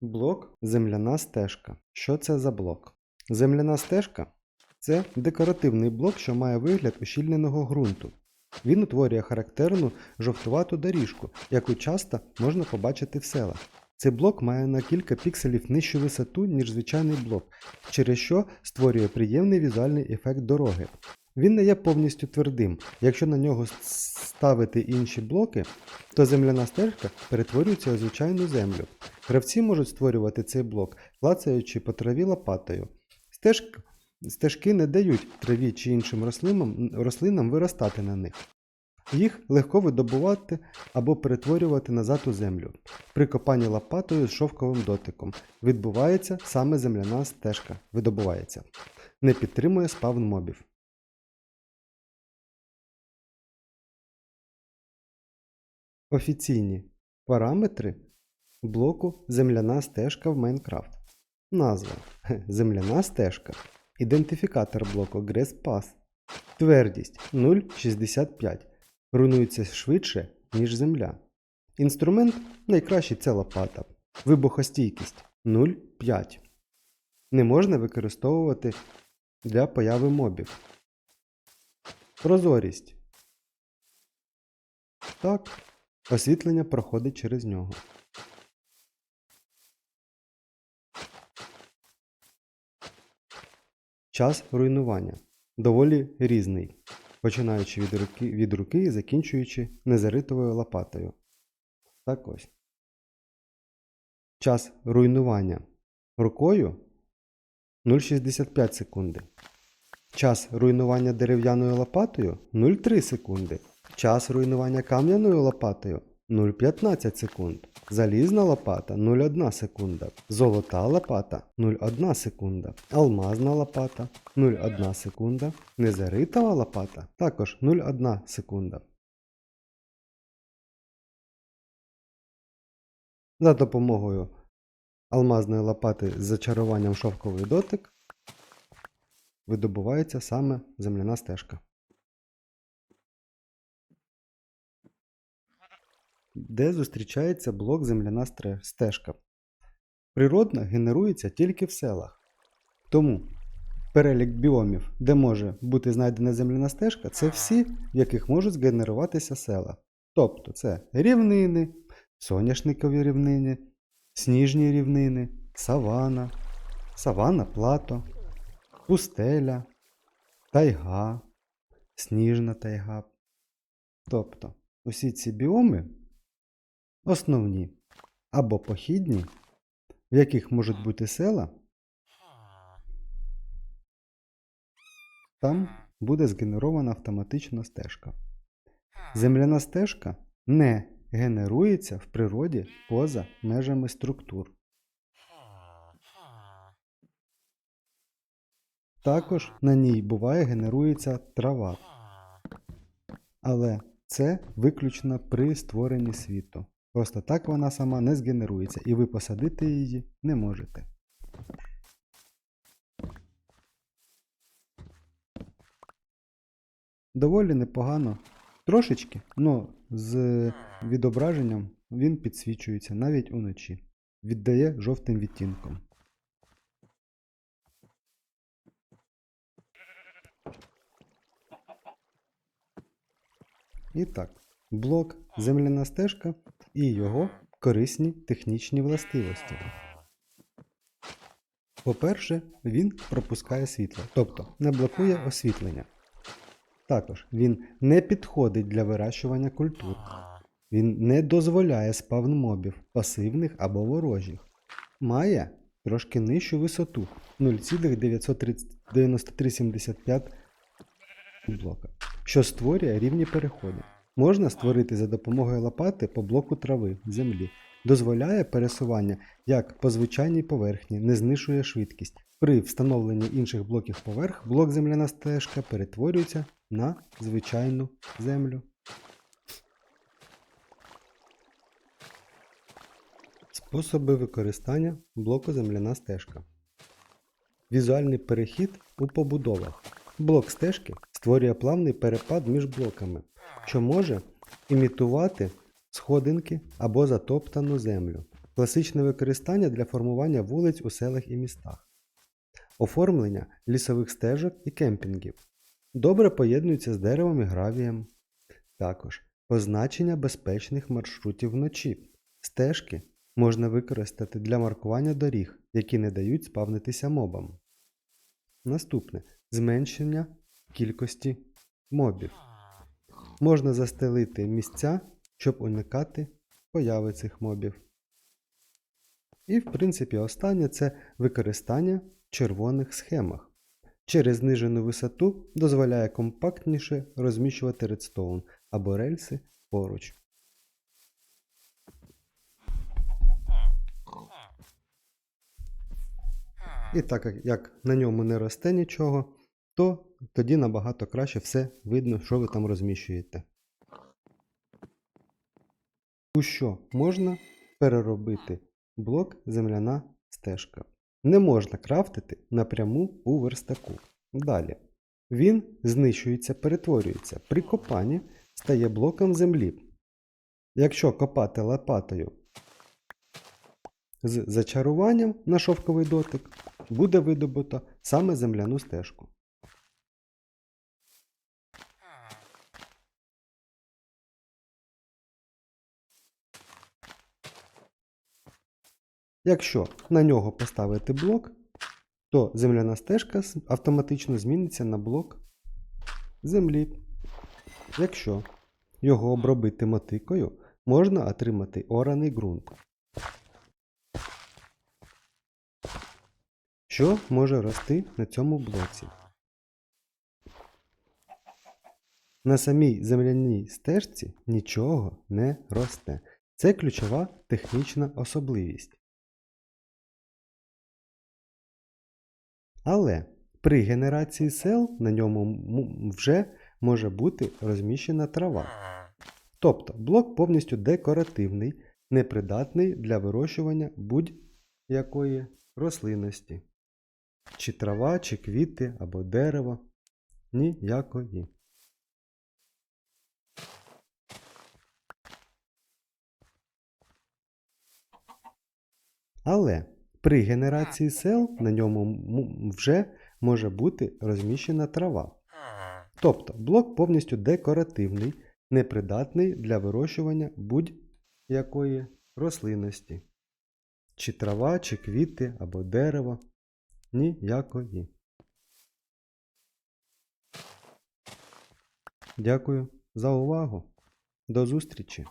Блок земляна стежка. Що це за блок? Земляна стежка це декоративний блок, що має вигляд ущільненого ґрунту. Він утворює характерну жовтувату доріжку, яку часто можна побачити в селах. Цей блок має на кілька пікселів нижчу висоту, ніж звичайний блок, через що створює приємний візуальний ефект дороги. Він не є повністю твердим. Якщо на нього ставити інші блоки, то земляна стежка перетворюється у звичайну землю. Гравці можуть створювати цей блок, клацаючи по траві лопатою. Стежк... Стежки не дають траві чи іншим рослинам, рослинам виростати на них. Їх легко видобувати або перетворювати назад у землю. При копанні лопатою з шовковим дотиком відбувається саме земляна стежка. Видобувається. Не підтримує спавн мобів. Офіційні параметри блоку Земляна стежка в Майнкрафт. Назва Земляна стежка. Ідентифікатор блоку GrassPass. Твердість 0,65. Руйнується швидше, ніж земля. Інструмент найкращий це лопата. Вибухостійкість 0,5. Не можна використовувати для появи мобів. Прозорість. Так, освітлення проходить через нього. Час руйнування доволі різний, починаючи від руки, від руки і закінчуючи незаритовою лопатою. Так ось. Час руйнування рукою 0,65 секунди. Час руйнування дерев'яною лопатою 0,3 секунди. Час руйнування кам'яною лопатою 0,15 секунд. Залізна лопата 0,1 секунда. Золота лопата 0,1 секунда. Алмазна лопата 0,1 секунда. Незаритова лопата також 0,1 секунда. За допомогою алмазної лопати з зачаруванням шовковий дотик видобувається саме земляна стежка. Де зустрічається блок земляна стежка. Природно генерується тільки в селах. Тому перелік біомів, де може бути знайдена земляна стежка, це всі, в яких можуть згенеруватися села. Тобто це рівнини, соняшникові рівнини, сніжні рівнини, савана, савана плато, пустеля, тайга, сніжна тайга. Тобто усі ці біоми основні або похідні, в яких можуть бути села, там буде згенерована автоматично стежка. Земляна стежка не генерується в природі поза межами структур. Також на ній буває генерується трава, але це виключно при створенні світу. Просто так вона сама не згенерується, і ви посадити її не можете. Доволі непогано. Трошечки, але з відображенням він підсвічується навіть уночі. Віддає жовтим відтінком. І так, блок земляна стежка і його корисні технічні властивості. По-перше, він пропускає світло, тобто не блокує освітлення. Також він не підходить для вирощування культур. Він не дозволяє спавн мобів, пасивних або ворожих. Має трошки нижчу висоту 0,9375 блока, що створює рівні переходи. Можна створити за допомогою лопати по блоку трави землі. Дозволяє пересування як по звичайній поверхні, не знижує швидкість. При встановленні інших блоків поверх блок земляна стежка перетворюється на звичайну землю. Способи використання блоку земляна стежка. Візуальний перехід у побудовах. Блок стежки створює плавний перепад між блоками, що може імітувати сходинки або затоптану землю. Класичне використання для формування вулиць у селах і містах. Оформлення лісових стежок і кемпінгів. Добре поєднується з деревом і гравієм. Також позначення безпечних маршрутів вночі. Стежки можна використати для маркування доріг, які не дають спавнитися мобам. Наступне зменшення кількості мобів. Можна застелити місця, щоб уникати появи цих мобів. І, в принципі, останнє це використання в червоних схемах. Через знижену висоту дозволяє компактніше розміщувати редстоун або рельси поруч. І так як- на ньому не росте нічого, то тоді набагато краще все видно, що ви там розміщуєте. У що можна переробити блок земляна стежка? Не можна крафтити напряму у верстаку. Далі. Він знищується, перетворюється. При копанні стає блоком землі. Якщо копати лопатою з зачаруванням на шовковий дотик, буде видобуто саме земляну стежку. Якщо на нього поставити блок, то земляна стежка автоматично зміниться на блок землі. Якщо його обробити мотикою, можна отримати ораний ґрунт. Що може рости на цьому блоці? На самій земляній стежці нічого не росте. Це ключова технічна особливість. Але при генерації сел на ньому вже може бути розміщена трава. Тобто блок повністю декоративний, непридатний для вирощування будь-якої рослинності. Чи трава, чи квіти або дерево. Ніякої. Але при генерації сел на ньому вже може бути розміщена трава. Тобто блок повністю декоративний, непридатний для вирощування будь-якої рослинності. Чи трава, чи квіти або дерево. Ніякої. Дякую за увагу. До зустрічі!